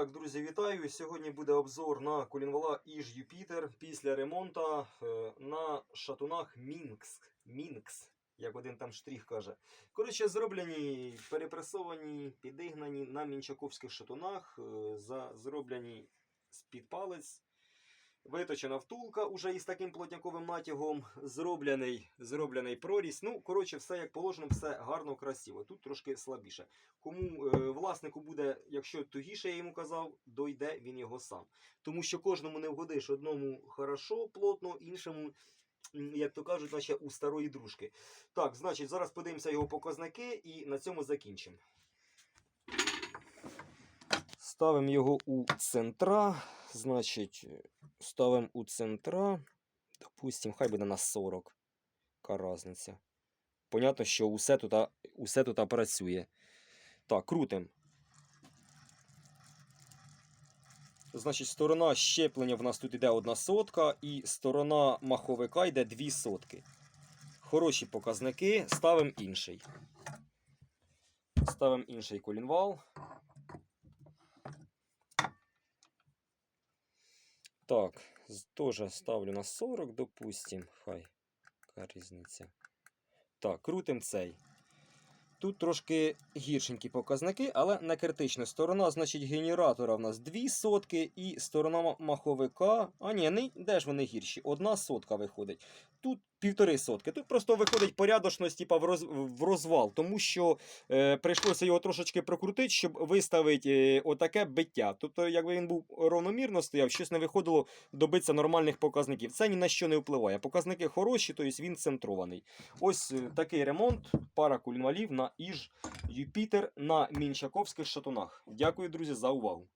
так, друзі, вітаю. Сьогодні буде обзор на колінвала Іж Юпітер після ремонту е, на шатунах Мінкс. Мінкс, як один там штрих каже. Коротше, зроблені, перепресовані, підігнані на мінчаковських шатунах, е, зроблені з-під палець. Виточена втулка уже із таким плотняковим натягом, зроблений, зроблений проріз. Ну, коротше, все як положено, все гарно, красиво. Тут трошки слабіше. Кому е, власнику буде, якщо тугіше я йому казав, дойде він його сам. Тому що кожному не вгодиш, одному хорошо, плотно, іншому, як то кажуть, наче у старої дружки. Так, значить, зараз подивимося його показники і на цьому закінчимо. Ставимо його у центра. Значить, ставимо у центра. Допустимо, хай буде на 40. Яка різниця. Понятно, що усе тут, усе тут працює. Так, крутим. Значить, сторона щеплення в нас тут йде одна сотка, і сторона маховика йде дві сотки. Хороші показники. Ставимо інший. Ставимо інший колінвал. Так, теж ставлю на 40, допустим. Хай. Яка різниця. Так, крутим цей. Тут трошки гіршенькі показники, але не критично. Сторона, значить, генератора в нас 2 сотки, і сторона маховика. А ні, не, де ж вони гірші? Одна сотка виходить. Тут півтори сотки. Тут просто виходить порядочність типа, в, роз, в розвал, тому що е, прийшлося його трошечки прокрутити, щоб виставити е, отаке биття. Тобто, якби він був равномірно стояв, щось не виходило добитися нормальних показників. Це ні на що не впливає. Показники хороші, тобто він центрований. Ось е, такий ремонт, пара кульмалів на Іж Юпітер на Мінчаковських шатунах. Дякую, друзі, за увагу.